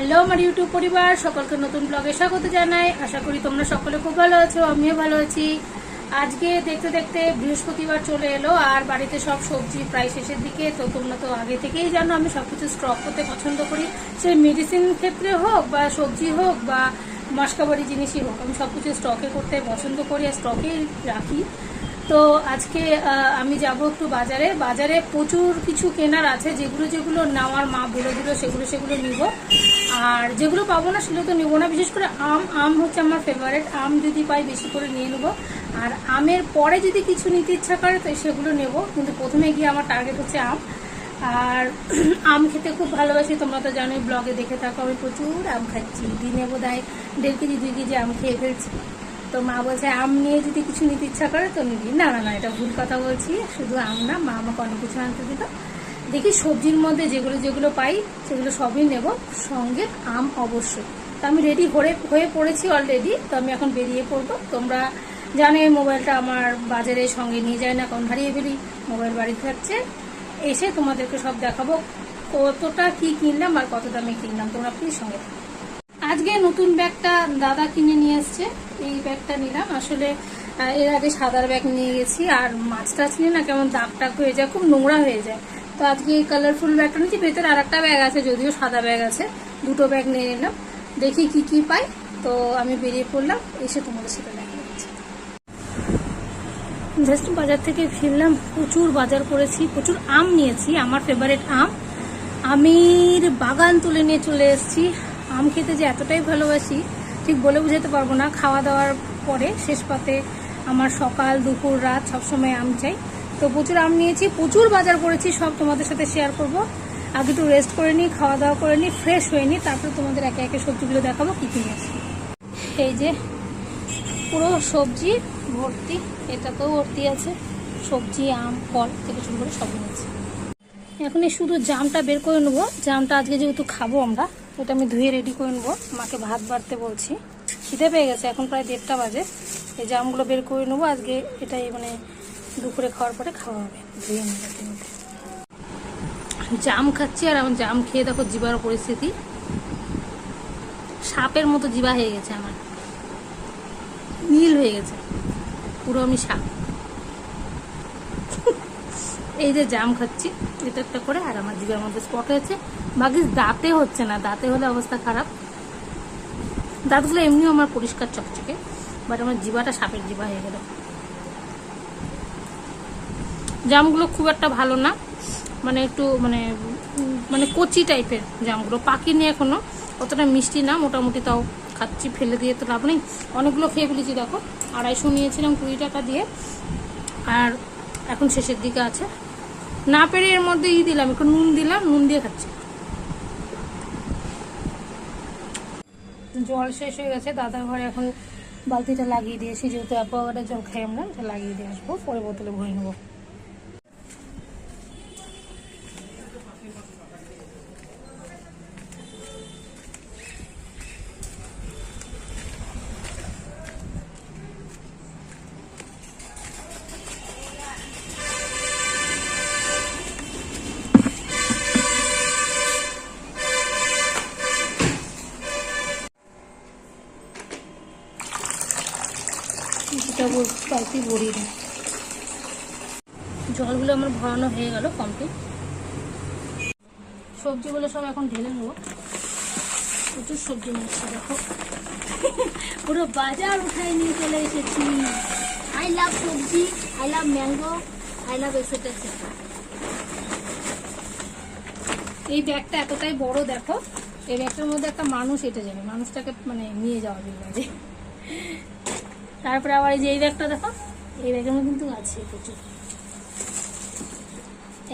Hello আমার YouTube পরিবার, সকলকে নতুন ব্লগে স্বাগত জানাই। আশা করি তোমরা সকলে খুব ভালো আছো, আমিও ভালো আছি। আজকে দেখতে দেখতে বৃহস্পতিবার চলে এলো, আর বাড়িতে সব সবজি প্রায় শেষের দিকে, তো তোমরা তো আগে থেকেই জানো, আমি সবকিছু স্টক করতে পছন্দ করি। সে মেডিসিন ক্ষেত্রে হোক বা সবজি হোক বা মশকাবাড়ি জিনিসই হোক, আমি সবকিছু স্টকে করতে পছন্দ করি, আর স্টকেই রাখি। তো আজকে আমি যাব একটু বাজারে। বাজারে প্রচুর কিছু কেনার আছে। যেগুলো যেগুলো নেওয়ার মা বলে দিল, সেগুলো সেগুলো নিব। আর যেগুলো পাবো না, সেগুলো তো নিব না। বিশেষ করে আম আম হচ্ছে আমার ফেভারেট আম যদি পাই, বেশি করে নিয়ে নেব। আর আমের পরে যদি কিছু নিতে ইচ্ছা করে, তো সেগুলো নেব। কিন্তু প্রথমে গিয়ে আমার টার্গেট হচ্ছে আম। আর আম খেতে খুব ভালোবাসি। তোমরা তো জানোই ব্লগে দেখে থাকো, আমি প্রচুর আম খাচ্ছি। দিনে বোধ হয় দেড় কেজি, দুই কেজি আম খেয়ে ফেলছি। তো মা বলছে, আম নিয়ে যদি কিছু নিতে ইচ্ছা করে তো নিবি। না না না, এটা ভুল কথা বলছি, শুধু আম না, মা আমাকে অনেক কিছু আনতে দিত দেখি সবজির মধ্যে যেগুলো যেগুলো পাই, সেগুলো সবই নেব। সঙ্গে আম অবশ্যই। তো আমি রেডি হয়ে হয়ে পড়েছি অলরেডি তো আমি এখন বেরিয়ে পড়ব। তোমরা জানো এই মোবাইলটা আমার বাজারে সঙ্গে নিয়ে যায় না কারণ হারিয়ে ফেলি, মোবাইল বাড়িতে থাকছে। এসে তোমাদেরকে সব দেখাবো, কতটা কি কিনলাম আর কত দামে কিনলাম। তোমরা প্লিজ সঙ্গে। আজকে নতুন ব্যাগটা দাদা কিনে নিয়ে এসছে। এই ব্যাগটা নিলাম। আসলে এর আগে সাদার ব্যাগ নিয়ে গেছি আর মাছ টাছ নিয়ে না কেমন দাগ টাক হয়ে যায়, খুব নোংরা হয়ে যায়। তো আজকে এই কালারফুল ব্যাগটা নিচ্ছি ভেতরে আর একটা ব্যাগ আছে, যদিও সাদা ব্যাগ আছে। দুটো ব্যাগ নিয়ে নিলাম। দেখি কি কি পাই। তো আমি বেরিয়ে পড়লাম, এসে তোমাদের সাথে দেখা হচ্ছে। জাস্ট বাজার থেকে ফিরলাম। প্রচুর বাজার করেছি, প্রচুর আম নিয়েছি। আমার ফেভারিট আম। আমির বাগান তুলে নিয়ে চলে এসেছি। আম খেতে যে এতটাই ভালোবাসি, ঠিক বলে বুঝাতে পারব না। খাওয়া দাওয়ার পরে শেষ পাতে আমার সকাল, দুপুর, রাত সবসময় আম চাই। তো প্রচুর আম নিয়েছি, প্রচুর বাজার করেছি, সব তোমাদের সাথে শেয়ার করব। আগে একটু রেস্ট করে নিই, খাওয়া দাওয়া করে নিই ফ্রেশ হয়ে নিই, তারপরে তোমাদের একে একে সবজিগুলো দেখাবো, কী কী নিয়েছি। এই যে পুরো সবজি, ভর্তি, এটাতেও ভর্তি আছে। সবজি, আম, ফল থেকে শুরু করে সব নিয়েছি। এখন শুধু জামটা বের করে নেব। জামটা আজকে যেহেতু খাব আমরা ওটা আমি ধুয়ে রেডি করে নেব। মাকে ভাত বাড়তে বলছি। খিদে পেয়ে গেছে, এখন প্রায় দেড়টা বাজে। এই জামগুলো বের করে নেব, আজকে এটাই মানে দুপুরে খাওয়ার পরে খাওয়া হবে। ধুয়ে নেব জাম খাচ্ছি আর আমার জাম খেয়ে দেখো জিবার পরিস্থিতি। সাপের মতো জিবা হয়ে গেছে আমার। নীল হয়ে গেছে। পুরো আমি সাপ। এই যে জাম খাচ্ছি, এটা একটা করে, আর আমার জিভের মধ্যে স্পট হয়েছে ভাগিস দাঁতে হচ্ছে না, দাঁতে হলে অবস্থা খারাপ। দাঁতগুলো এমনিও আমার পরিষ্কার চকচকে বাট আমার জিবাটা সাপের জিবা হয়ে গেল। জামগুলো খুব একটা ভালো না মানে একটু মানে মানে কচি টাইপের জামগুলো পাকিনি এখনও অতটা মিষ্টি না, মোটামুটি তাও খাচ্ছি, ফেলে দিয়ে তো লাভ নেই। অনেকগুলো খেয়ে ফেলেছি, দেখো। আড়াইশো নিয়েছিলাম কুড়ি টাকা দিয়ে, আর এখন শেষের দিকে আছে। না পেরে এর মধ্যে ই দিলাম, একটু নুন দিলাম, নুন দিয়ে খাচ্ছি। জল শেষ হয়ে গেছে, দাদার ঘরে এখন বালতিটা লাগিয়ে দিয়েছি, যেহেতু অ্যাকোয়াগার্ডের জল খাই আমরা লাগিয়ে দিয়ে আসব, পরে বোতলে ভরে নেব। বালতি ভরিয়ে দিই জলগুলো আমার ভরানো হয়ে গেল কমপ্লিট সবজিগুলো সব এখন ঢেলে নেব। প্রচুর সবজি নিচ্ছি দেখো। পুরো বাজার উঠাই নিয়ে চলে এসেছি। I love sabzi I love mango I love এসেটা এই ব্যাগটা এতটাই বড়, দেখো। এই ব্যাগটার মধ্যে একটা মানুষ এটা যাবে। মানুষটাকে মানে নিয়ে যাওয়া যাবে। তারপরে আবার এই যে এই ব্যাগটা দেখো, এই ব্যাগের মধ্যে কিন্তু আছে প্রচুর।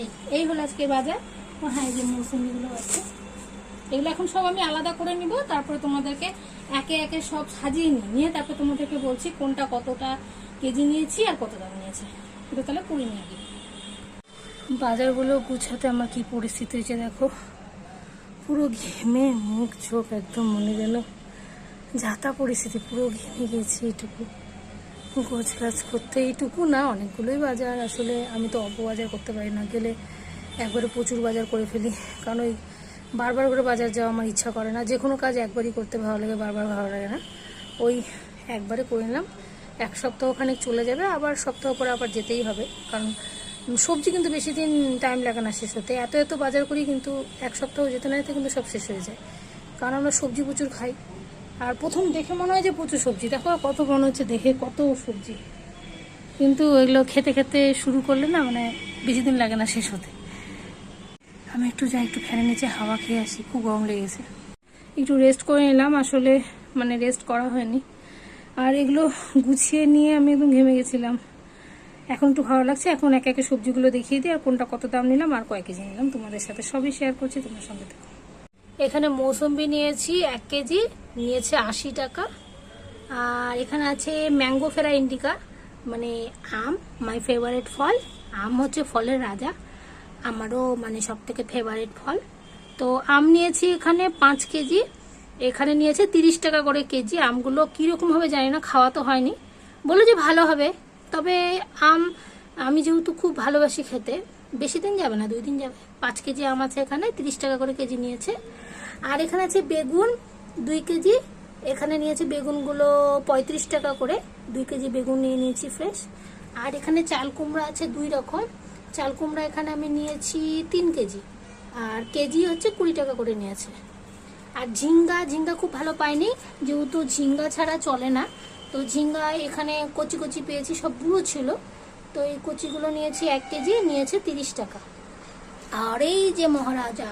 এই এই হলো আজকে বাজার। ও হ্যাঁ এই যে মৌসুমিগুলো আছে। এগুলো এখন সব আমি আলাদা করে নিব, তারপরে তোমাদেরকে একে একে সব সাজিয়ে নিই নিয়ে তারপরে তোমাদেরকে বলছি কোনটা কতটা কেজি নিয়েছি আর কত দাম নিয়েছে। এটা তাহলে কুড়ি নিয়ে দিই বাজারগুলো গুছাতে আমার কি পরিস্থিতি হয়েছে দেখো। পুরো ঘেমে মুখ চোখ একদম মনে যেন যাতা পরিস্থিতি, পুরো ঘেমে গেছি এইটুকু। গোছ গাছ করতে এইটুকু না, অনেকগুলোই বাজার। আসলে আমি তো অল্প বাজার করতে পারি না, গেলে একবারে প্রচুর বাজার করে ফেলি। কারণ ওই বারবার করে বাজার যাওয়া আমার ইচ্ছা করে না। যে কোনো কাজ একবারই করতে ভালো লাগে, বারবার ভালো লাগে না। ওই একবারে করে নিলাম। এক সপ্তাহ খানিক চলে যাবে, আবার সপ্তাহ পরে আবার যেতেই হবে। কারণ সবজি কিন্তু বেশি দিন টাইম লাগে না শেষ হতে। এত এত বাজার করি কিন্তু এক সপ্তাহ যেতে না যেতে কিন্তু সব শেষ হয়ে যায়। কারণ আমরা সবজি প্রচুর খাই। আর প্রথম দেখে মনে হয় যে প্রচুর সবজি। দেখো কত মনে হচ্ছে দেখে কত সবজি। কিন্তু এগুলো খেতে খেতে শুরু করলে না মানে বেশি দিন লাগে না শেষ হতে। আমি একটু যাই, একটু ফ্যানের নিচে হাওয়া খেয়ে আসি, খুব গরম লেগেছে। একটু রেস্ট করে নিলাম, আসলে মানে রেস্ট করা হয়নি। আর এগুলো গুছিয়ে নিয়ে আমি একদম ঘেমে গেছিলাম। এখন একটু ভালো লাগছে, এখন একে একে সবজিগুলো দেখিয়ে দিই, আর কোনটা কত দাম নিলাম, আর কয় কেজি নিলাম, তোমাদের সাথে সবই শেয়ার করছি, তোমার সঙ্গে দেখো এখানে মৌসম্বি নিয়েছি, এক কেজি, নিয়েছে আশি টাকা। আর এখানে আছে ম্যাঙ্গো ফেরা ইন্ডিকা মানে আম, মাই ফেভারেট ফল। আম হচ্ছে ফলের রাজা, আমারও মানে সব থেকে ফেভারিট ফল। তো আম নিয়েছি এখানে পাঁচ কেজি, এখানে নিয়েছে তিরিশ টাকা করে কেজি। আমগুলো কীরকম হবে জানি না, খাওয়া তো হয়নি। বলল যে ভালো হবে, তবে আম আমি যেহেতু খুব ভালোবাসি খেতে, বেশি দিন যাবে না, দুই দিন যাবে। পাঁচ কেজি আম আছে এখানে, তিরিশ টাকা করে কেজি নিয়েছে। আর এখানে আছে বেগুন, দুই কেজি। এখানে নিয়েছি বেগুনগুলো পঁয়ত্রিশ টাকা করে। দুই কেজি বেগুন নিয়ে নিয়েছি ফ্রেশ আর এখানে চাল কুমড়া আছে দুই রকম। চাল কুমড়া এখানে আমি নিয়েছি তিন কেজি। আর কেজি হচ্ছে কুড়ি টাকা করে নিয়েছে। আর ঝিঙ্গা ঝিঙ্গা খুব ভালো পাইনি। যেহেতু ঝিঙ্গা ছাড়া চলে না। তো ঝিঙ্গা এখানে কচি কচি পেয়েছি, সব বুড়ো ছিল। তো এই কচিগুলো নিয়েছি এক কেজি, নিয়েছে তিরিশ টাকা। আর এই যে মহারাজা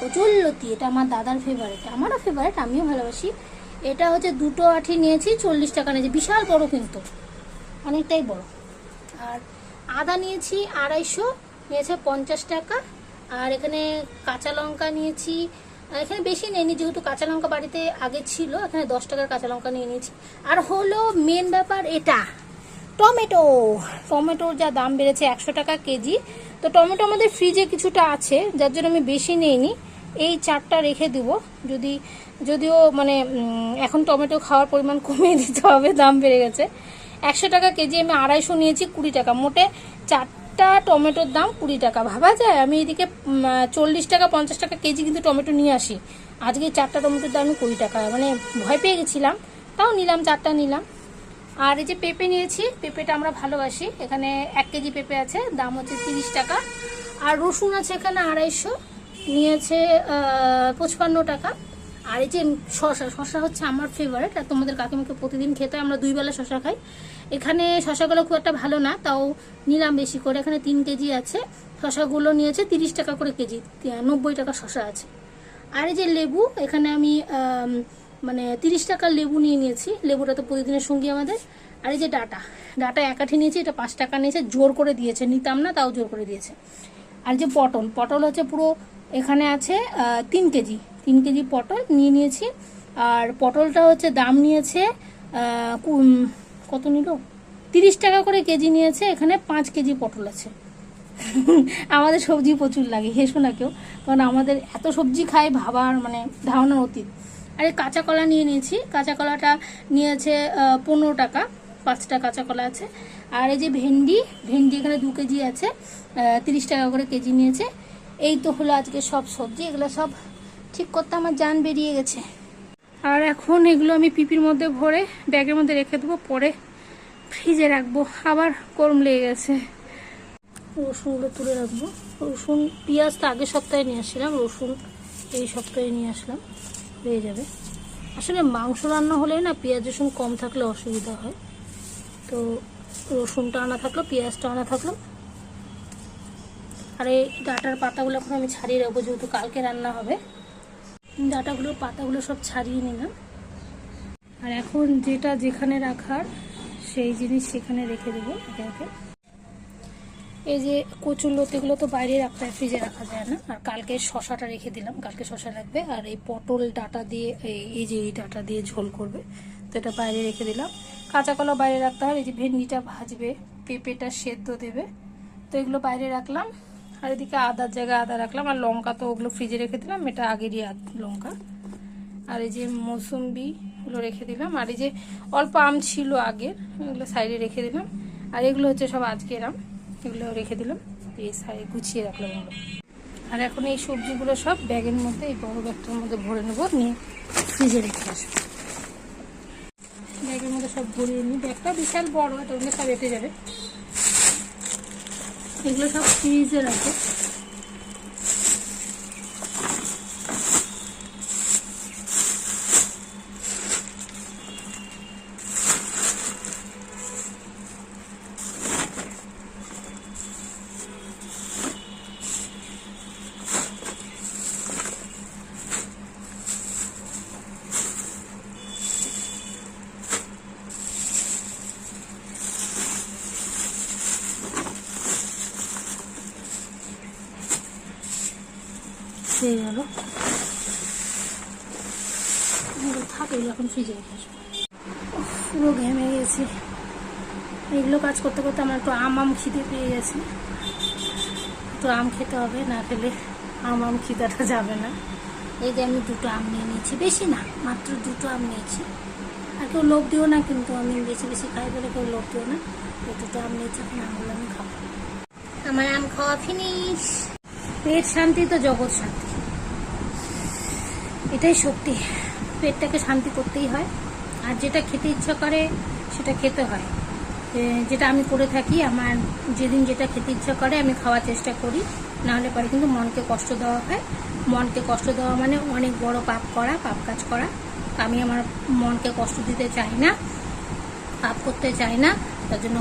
কচুল্লতি এটা আমার দাদার ফেভারিট আমারও ফেভারিট আমিও ভালোবাসি। এটা হচ্ছে দুটো আঠি নিয়েছি, চল্লিশ টাকা নিয়েছি, বিশাল বড় কিন্তু, অনেকটাই বড়। আর আদা নিয়েছি আড়াইশো, নিয়েছে পঞ্চাশ টাকা। আর এখানে কাঁচা লঙ্কা নিয়েছি এখানে বেশি নেয়নি যেহেতু কাঁচা লঙ্কা বাড়িতে আগে ছিল, এখানে দশ টাকার কাঁচা লঙ্কা নিয়ে নিয়েছি। আর হলো মেন ব্যাপার এটা, টমেটো। টমেটোর যা দাম বেড়েছে একশো টাকা কেজি তো টমেটো আমাদের ফ্রিজে কিছুটা আছে, যার জন্য আমি বেশি নিইনি। এই চারটা রেখে দিব। যদি, যদিও মানে এখন টমেটো খাওয়ার পরিমাণ কমিয়ে দিতে হবে, দাম বেড়ে গেছে। একশো টাকা কেজি আমি আড়াইশো নিয়েছি কুড়ি টাকা। মোটে চারটা টমেটোর দাম কুড়ি টাকা। ভাবা যায়? আমি এদিকে চল্লিশ টাকা, পঞ্চাশ টাকা কেজি কিন্তু টমেটো নিয়ে আসি। আজকে চারটা টমেটোর দাম কুড়ি টাকা। মানে ভয় পেয়ে গেছিলাম, তাও নিলাম, চারটা নিলাম। আর এই যে পেঁপে নিয়েছি পেঁপেটা আমরা ভালোবাসি। এখানে এক কেজি পেঁপে আছে দাম হচ্ছে তিরিশ টাকা। আর রসুন আছে এখানে আড়াইশো নিয়েছে পঁচপান্ন টাকা। আর এই যে শশা শশা হচ্ছে আমার ফেভারিট আর তোমাদের কাকিমাকে প্রতিদিন খেতে আমরা দুই বেলা শশা খাই। এখানে শশাগুলো খুব একটা ভালো না তাও নিলাম বেশি করে। এখানে তিন কেজি আছে। শশাগুলো নিয়েছে তিরিশ টাকা করে কেজি নব্বই টাকা শশা আছে। আর এই যে লেবু এখানে আম, মানে তিরিশ টাকার লেবু নিয়ে নিয়েছি। লেবুটা তো প্রতিদিনের সঙ্গী আমাদের। আর এই যে ডাটা ডাটা একাঠি নিয়েছি, এটা পাঁচ টাকা নিয়েছে, জোর করে দিয়েছে। নিতাম না, তাও জোর করে দিয়েছে। আর যে পটল পটল হচ্ছে পুরো এখানে আছে তিন কেজি তিন কেজি পটল নিয়ে নিয়েছি। আর পটলটা হচ্ছে দাম নিয়েছে কত নিল? তিরিশ টাকা করে কেজি নিয়েছে, এখানে পাঁচ কেজি পটল আছে। আমাদের সবজি প্রচুর লাগে, হেসো না কেউ। কারণ আমাদের এত সবজি খাই ভাবার মানে ধারণার অতীত। আর এই কাঁচা কলা নিয়ে নিয়েছি। কাঁচা কলাটা নিয়েছে পনেরো টাকা, পাঁচটা কাঁচা কলা আছে। আর এই যে ভেন্ডি ভেন্ডি এখানে দু কেজি আছে তিরিশ টাকা করে কেজি নিয়েছে। এই তো হলো আজকে সব সবজি, এগুলো সব ঠিক করতে আমার জান বেরিয়ে গেছে। আর এখন এগুলো আমি পিপির মধ্যে ভরে ব্যাগের মধ্যে রেখে দেবো, পরে ফ্রিজে রাখব। আবার গরম লেগে গেছে। রসুনগুলো তুলে রাখব। রসুন, পেঁয়াজ তো আগের সপ্তাহে নিয়ে আসছিলাম, রসুন এই সপ্তাহে নিয়ে আসলাম। হয়ে যাবে। আসলে মাংস রান্না হলে না পেঁয়াজ রসুন কম থাকলে অসুবিধা হয়। তো রসুনটা আনা থাকল, পেঁয়াজটা আনা থাকল। আর এই ডাটার পাতাগুলো এখন আমি ছাড়িয়ে রাখব, যেহেতু কালকে রান্না হবে। ডাটাগুলোর পাতাগুলো সব ছাড়িয়ে নিলাম। আর এখন যেটা যেখানে রাখার, সেই জিনিস সেখানে রেখে দেবো, একে একে। এই যে কচুর লতিগুলো তো বাইরে রাখতে হয় ফ্রিজে রাখা যায় না। আর কালকে শশাটা রেখে দিলাম, কালকে শশা লাগবে আর এই পটল ডাটা দিয়ে, এই- যে এই ডাটা দিয়ে ঝোল করবে, তো এটা বাইরে রেখে দিলাম। কাঁচা কলা বাইরে রাখতে হয়, এই যে ভেন্ডিটা ভাজবে, পেঁপেটা সেদ্ধ দেবে, তো এগুলো বাইরে রাখলাম। আর এদিকে আদার জায়গায় আদা রাখলাম, আর লঙ্কা তো ওগুলো ফ্রিজে রেখে দিলাম, এটা আগেরই লঙ্কা। আর এই যে মৌসুম্বি গুলো রেখে দিলাম। আর এই যে অল্প আম ছিল আগের, এগুলো সাইডে রেখে দিলাম। আর এগুলো হচ্ছে সব আজকের আম। এগুলো রেখে দিলাম। এই সাই গুছিয়ে রাখলাম আর এখন এই সবজিগুলো সব ব্যাগের মধ্যে, এই বড় ব্যাগটার মধ্যে ভরে নেব, নিয়ে ফ্রিজে রেখে আসব। ব্যাগের মধ্যে সব ভরিয়ে নিই। ব্যাগটা বিশাল বড় এটা মধ্যে সব এটে যাবে। এগুলো সব ফ্রিজে রাখে হয়ে গেল এগুলো থাকে এখন ফ্রিজে রেখে আসব উফ, পুরো ঘেমে গেছি এগুলো কাজ করতে করতে আমার একটু আম আম খিদে পেয়ে গেছে। তো আম খেতে হবে না খেলে আম আম খিদাটা যাবে না। এই যে আমি দুটো আম নিয়ে নিয়েছি বেশি না মাত্র দুটো আম নিয়েছি। আর কেউ লোভ দিও না কিন্তু আমি বেশি বেশি খাই বলে কেউ লোভ দিও না। এই দুটো আম নিয়েছি এখন আমগুলো আমি খাব। আমার আম খাওয়া ফিনিশ পেট শান্তি তো জগৎ শান্তি। এটাই সত্যি। পেটটাকে শান্তি করতেই হয়। আর যেটা খেতে ইচ্ছা করে সেটা খেতে হয়। যেটা আমি করে থাকি, আমার যেদিন যেটা খেতে ইচ্ছা করে, আমি খাওয়ার চেষ্টা করি। নাহলে পরে কিন্তু মনকে কষ্ট দেওয়া হয়। মনকে কষ্ট দেওয়া মানে অনেক বড় পাপ করা, পাপ কাজ করা। আমি আমার মনকে কষ্ট দিতে চাই না, পাপ করতে চাই না। তার জন্য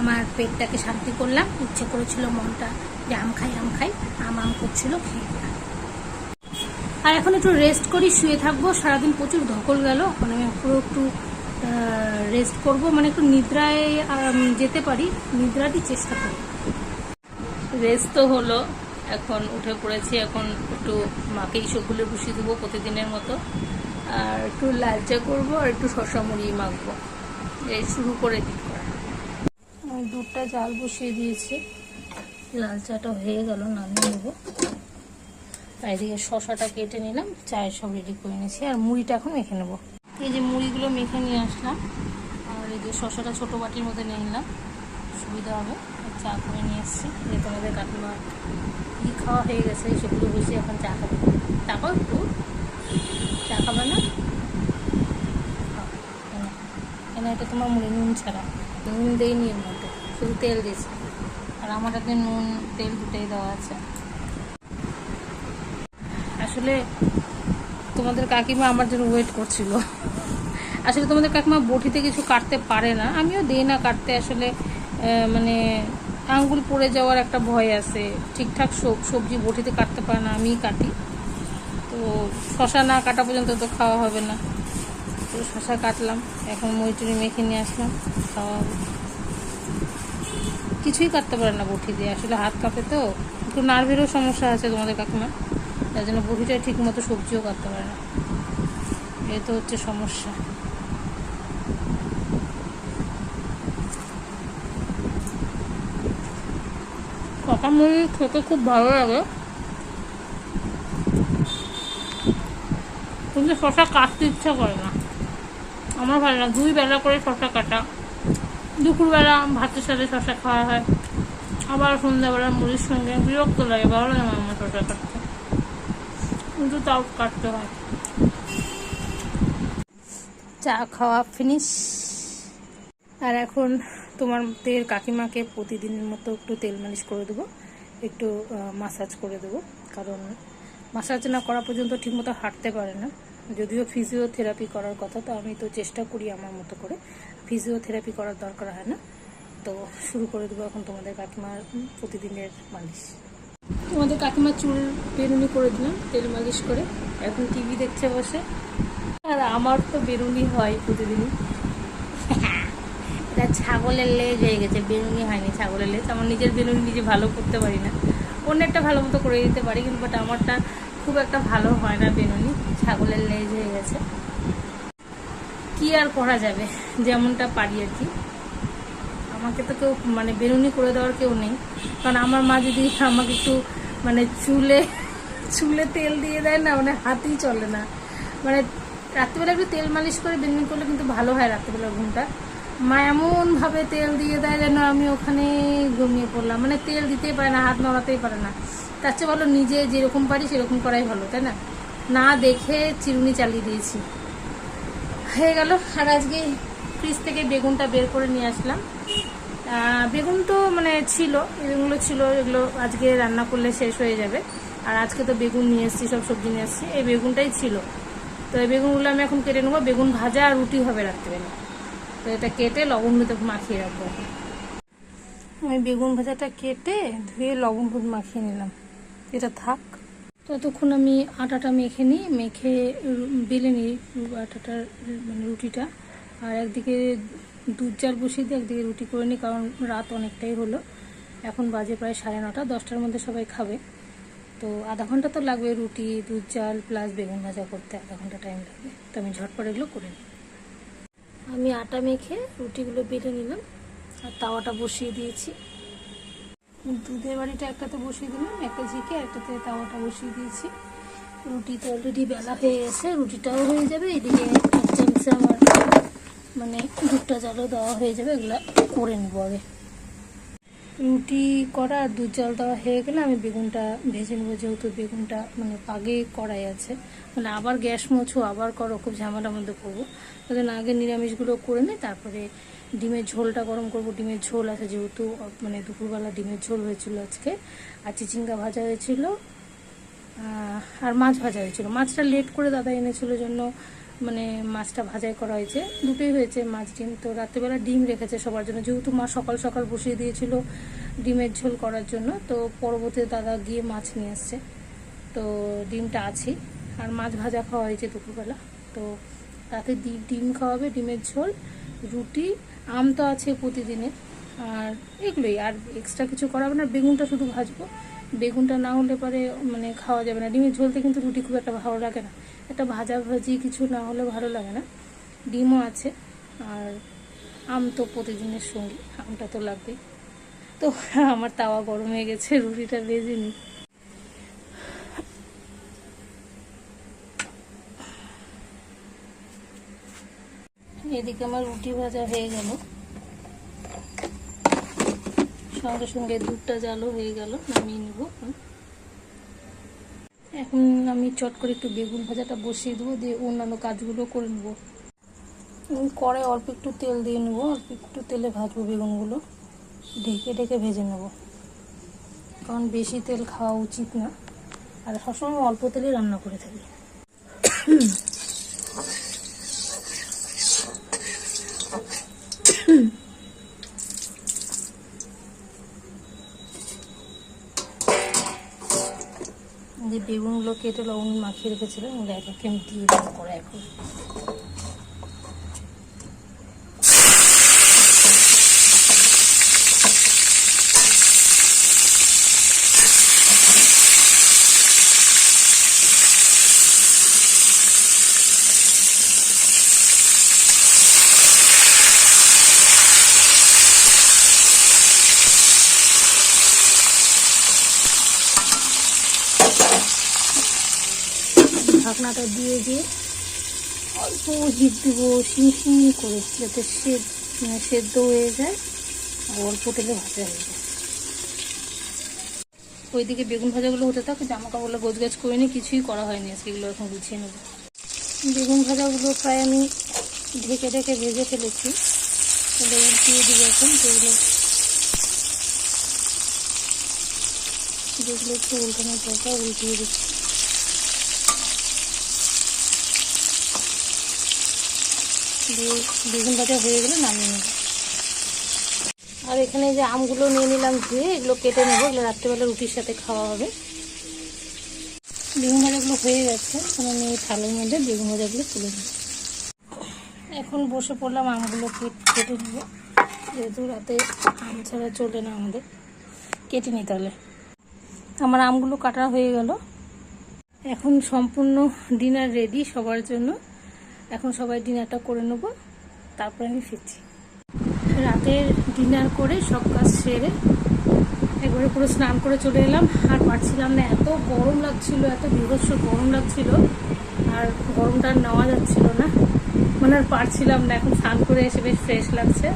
আমার পেটটাকে শান্তি করলাম। ইচ্ছে করেছিল মনটা যে আম খাই আম খাই। আম আম করছিল, খেয়ে। আর এখন একটু রেস্ট করি, শুয়ে থাকব। সারাদিন প্রচুর ধকল গেল। এখন আমি পুরো একটু রেস্ট করব মানে একটু নিদ্রায় যেতে পারি নিদ্রাটি চেষ্টা করি। রেস্ট তো হলো এখন উঠে পড়েছি এখন একটু মাকে ইসবগুলো বসিয়ে দেবো প্রতিদিনের মতো। আর একটু লাল চা করব আর একটু শশা মুড়ি মাখবো। এই শুরু করে করা দুধটা জাল বসিয়ে দিয়েছি। লাল চাটা হয়ে গেল নামিয়ে নেব। আর এদিকে শশাটা কেটে নিলাম চায়ের সব রেডি করে নিয়েছি আর মুড়িটা এখন মেখে নেব। এই যে মুড়িগুলো মেখে নিয়ে আসলাম। আর এই যে শশাটা ছোটো বাটির মধ্যে নিয়ে নিলাম। সুবিধা হবে। চা করে নিয়ে এসেছি। যে তোমাদের কাকিমা কী খাওয়া হয়ে গেছে। সেগুলো বসে এখন চা খাবে। চা খাও একটু চা খাবে না? এনে। এনে এটা তোমার মুড়ি, নুন ছাড়া। নুন দেয়নি এর মধ্যে। শুধু তেল দিয়েছে। আর আমার হাতে নুন, তেল দুটোই দেওয়া আছে। আসলে তোমাদের কাকিমা আমার জন্য ওয়েট করছিল। আসলে তোমাদের কাকিমা বটিতে কিছু কাটতে পারে না। আমিও দিই না কাটতে, আসলে মানে আঙ্গুল পড়ে যাওয়ার একটা ভয় আছে। ঠিকঠাক সব- সবজি বটিতে কাটতে পারে না, আমিই কাটি। তো শশা না কাটা পর্যন্ত তো খাওয়া হবে না। তো শশা কাটলাম, এখন মইটুরি মেখে নিয়ে আসলাম, খাওয়া হবে। কিছুই কাটতে পারে না বটি দিয়ে, আসলে হাত কাঁপে তো। একটু নার্ভেরও সমস্যা আছে তোমাদের কাকিমা তার জন্য বটিটা ঠিক মতো সবজিও কাটতে পারে না। এই তো হচ্ছে সমস্যা। কাকা মুড়ি খেতে খুব ভালো লাগে। কিন্তু শশা কাটতে ইচ্ছা করে না। আমার ভালো লাগে, দুই বেলা করে শশা কাটা। দুপুরবেলা ভাতের সাথে শশা খাওয়া হয়। আবার সন্ধ্যাবেলা মুড়ির সঙ্গে বিরক্ত লাগে, ভালো লাগে না আমার শশা কাটতে। কিন্তু তাও কাটতে হয়। চা খাওয়া ফিনিশ আর এখন তোমাদের কাকিমাকে প্রতিদিনের মতো একটু তেল মালিশ করে দেবো, একটু মাসাজ করে দেবো। কারণ মাসাজ না করা পর্যন্ত ঠিকমতো হাঁটতে পারে না। যদিও ফিজিওথেরাপি করার কথা, তো আমি তো চেষ্টা করি আমার মতো করে। ফিজিওথেরাপি করার দরকার হয় না। তো শুরু করে দেবো এখন তোমাদের কাকিমার প্রতিদিনের মালিশ। তোমাদের কাকিমার চুল বেরুনি করে দিলাম, তেল মালিশ করে। এখন টিভি দেখছে বসে। আর আমার তো বেরুনি হয় প্রতিদিনই। এটা ছাগলের লেজ হয়ে গেছে বেরুনি হয়নি ছাগলের লেজ। আমার নিজের বেরুনি, নিজে ভালো করতে পারি না। অন্যেরটা ভালো মতো করে দিতে পারি, কিন্তু বাট আমারটা খুব একটা ভালো হয় না বেরুনি। ছাগলের লেজ হয়ে গেছে। কি আর করা যাবে? যেমনটা পারি আর কি। আমাকে তো কেউ মানে বেরুনি করে দেওয়ার কেউ নেই। কারণ আমার মা যদি আমাকে একটু মানে চুলে চুলে তেল দিয়ে দেয় না মানে হাতেই চলে না। মানে রাত্রিবেলা একটু তেল মালিশ করে বেরুনি করলে কিন্তু ভালো হয় রাত্রিবেলার ঘুমটা। মা এমন ভাবে তেল দিয়ে দেয় যেন আমি ওখানে ঘুমিয়ে পড়লাম। মানে তেল দিতেই পারে না, হাত নড়াতেই পারে না। তার চেয়ে ভালো নিজে যেরকম পারি সেরকম করাই ভালো, তাই না? না দেখে চিরুনি চালিয়ে দিয়েছি। হয়ে গেল। আর আজকে ফ্রিজ থেকে বেগুনটা বের করে নিয়ে আসলাম। বেগুন তো মানে ছিল, এগুলো ছিল, এগুলো আজকে রান্না করলে শেষ হয়ে যাবে। আর আজকে তো বেগুন নিয়ে এসেছি, সব সবজি নিয়ে এসেছি। এই বেগুনটাই ছিল। তো এই বেগুনগুলো আমি এখন কেটে নেব। বেগুন ভাজা আর রুটি হবে রাত্রেবেলা। তো এটা কেটে লবণ হলুদে মাখিয়ে রাখব। আমি বেগুন ভাজাটা কেটে ধুয়ে লবণ হলুদ মাখিয়ে নিলাম। এটা থাক। ততক্ষণ আমি আটাটা মেখে নিই মেখে বেলে নিই আটাটার মানে রুটিটা। আর একদিকে দুধ জাল বসিয়ে দিই একদিকে রুটি করে নিই কারণ রাত অনেকটাই হলো। এখন বাজে প্রায় সাড়ে নটা দশটার মধ্যে সবাই খাবে। তো আধা ঘণ্টা তো লাগবে রুটি দুধ জাল প্লাস বেগুন ভাজা করতে আধা ঘণ্টা টাইম লাগবে। তো আমি ঝটপট এগুলো করে নিই। আমি আটা মেখে রুটিগুলো বেটে নিলাম আর তাওয়াটা বসিয়ে দিয়েছি। দুধের বাড়িটা একটাতে বসিয়ে দিলাম, একটা ঝিকে, একটাতে তাওয়াটা বসিয়ে দিয়েছি। রুটি তো অলরেডি বেলা হয়ে গেছে, রুটিটাও হয়ে যাবে, এদিকে এক আমার মানে দুধটা জালও দেওয়া হয়ে যাবে এগুলো করে নেব আগে। রুটি করা আর দুধ জল দেওয়া হয়ে গেলে আমি বেগুনটা ভেজে নেব, যেহেতু বেগুনটা মানে পাগে কড়াই আছে। মানে আবার গ্যাস মোছো, আবার করো খুব ঝামেলার মধ্যে পড়ব। ওই জন্য আগে নিরামিষগুলো করে নিই, তারপরে ডিমের ঝোলটা গরম করব। ডিমের ঝোল আছে যেহেতু মানে দুপুরবেলা ডিমের ঝোল হয়েছিল আজকে। আর চিচিঙ্গা ভাজা হয়েছিল আর মাছ ভাজা হয়েছিল। মাছটা লেট করে দাদা এনেছিল জন্য মানে মাছটা ভাজাই করা হয়েছে। দুটোই হয়েছে মাছ ডিম। তো রাত্রেবেলা ডিম রেখেছে সবার জন্য। যেহেতু মা সকাল সকাল বসিয়ে দিয়েছিল ডিমের ঝোল করার জন্য, তো পরবর্তীতে দাদা গিয়ে মাছ নিয়ে আসছে। তো ডিমটা আছে। আর মাছ ভাজা খাওয়া হয়েছে দুপুরবেলা। তো রাতে ডিম খাওয়াবে, ডিমের ঝোল, রুটি, আম তো আছে প্রতিদিনের আর এগুলোই। আর এক্সট্রা কিছু করাবে না। বেগুনটা শুধু ভাজবো। বেগুনটা না হলে পরে মানে খাওয়া যাবে না। ডিমের ঝোলতে কিন্তু রুটি খুব একটা ভালো লাগে না। একটা ভাজা ভাজি কিছু না হলে ভালো লাগে না। ডিমও আছে, আর আম তো প্রতিদিনের সঙ্গী, আমটা তো লাগবেই। তো আমার তাওয়া গরম হয়ে গেছে, রুটিটা ভেজে নিই। এদিকে আমার রুটি ভাজা হয়ে গেল। সঙ্গে সঙ্গে দুধটা জালও হয়ে গেল, নামিয়ে নিব এখন আমি চট করে একটু বেগুন ভাজাটা বসিয়ে দেবো, দিয়ে অন্যান্য কাজগুলো করে নেব। করে অল্প একটু তেল দিয়ে নেব, অল্প একটু তেলে ভাজবো বেগুনগুলো, ঢেকে ঢেকে ভেজে নেব। কারণ বেশি তেল খাওয়া উচিত না। আর সবসময় অল্প তেলে রান্না করে থাকি। কেটে লবণ মাখিয়ে রেখেছিলাম ওগুলো এক একে আমি দিয়ে এখন। ঢাকনাটা দিয়ে দিয়ে অল্প হিট দেবো শিম করে যাতে মানে সেদ্ধ হয়ে যায় আর অল্প তেলে ভাজা হয়ে যায়। ওইদিকে বেগুন ভাজাগুলো হতে থাকে জামা কাপড়গুলো গোছ গাছ করে নিই কিছুই করা হয়নি আজকে, এগুলো এখন গুছিয়ে নেব। বেগুন ভাজাগুলো প্রায় আমি ঢেকে ঢেকে ভেজে ফেলেছি। তাহলে উল্টিয়ে দিব এখন, যেগুলো যেগুলো একটু উল্টানোর দরকার, উল্টিয়ে দিচ্ছি। দিয়ে বেগুন ভাজা হয়ে গেলে নামিয়ে নেব। আর এখানে যে আমগুলো নিয়ে নিলাম ধুয়ে, এগুলো কেটে নেব। এগুলো রাত্রেবেলা রুটির সাথে খাওয়া হবে। বেগুন ভাজাগুলো হয়ে গেছে। এখন আমি এই থালের মধ্যে বেগুন ভাজাগুলো তুলে নেব। এখন বসে পড়লাম আমগুলো কেট- কেটে নেব। যেহেতু রাতে আম ছাড়া চলে না আমাদের। কেটে নিই তাহলে। আমার আমগুলো কাটা হয়ে গেল। এখন সম্পূর্ণ ডিনার রেডি সবার জন্য। এখন সবাই ডিনারটা করে নেব, তারপরে আমি ফিরছি। রাতের ডিনার করে সব কাজ সেরে একবারে পুরো স্নান করে চলে এলাম। আর পারছিলাম না, এত গরম লাগছিল, এত বিভৎস গরম লাগছিল, আর গরমটা নেওয়া যাচ্ছিল না। মানে আর পারছিলাম না, এখন স্নান করে এসে বেশ ফ্রেশ লাগছে।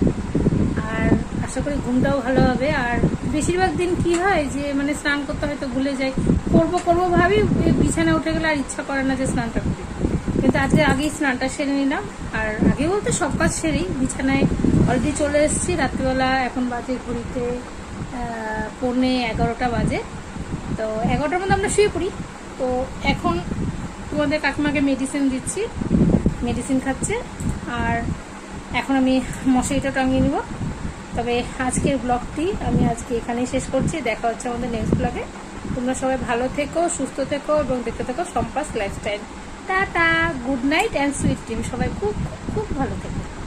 আর আশা করি ঘুমটাও ভালো হবে। আর বেশিরভাগ দিন কি হয় যে মানে স্নান করতে হয়তো ভুলে যাই। করব করব ভাবি বিছানা উঠে গেলে আর ইচ্ছা করে না যে স্নানটা করি। কিন্তু আজকে আগেই স্নানটা সেরে নিলাম। আর আগে বলতে সব কাজ সেরেই। বিছানায় অলরেডি চলে এসেছি। রাত্রিবেলা এখন বাজে ঘড়িতে পৌনে এগারোটা বাজে। তো এগারোটার মধ্যে আমরা শুয়ে পড়ি। তো এখন তোমাদের কাকিমাকে মেডিসিন দিচ্ছি। মেডিসিন খাচ্ছে। আর এখন আমি মশারিটা টাঙিয়ে নিব। তবে আজকের ব্লগটি আমি আজকে এখানেই শেষ করছি। দেখা হচ্ছে আমাদের নেক্সট ব্লগে তোমরা সবাই ভালো থেকো, সুস্থ থেকো এবং দেখতে থেকো সম্পাস lifestyle tata good night and sweet dream সবাই খুব খুব ভালো থেকো।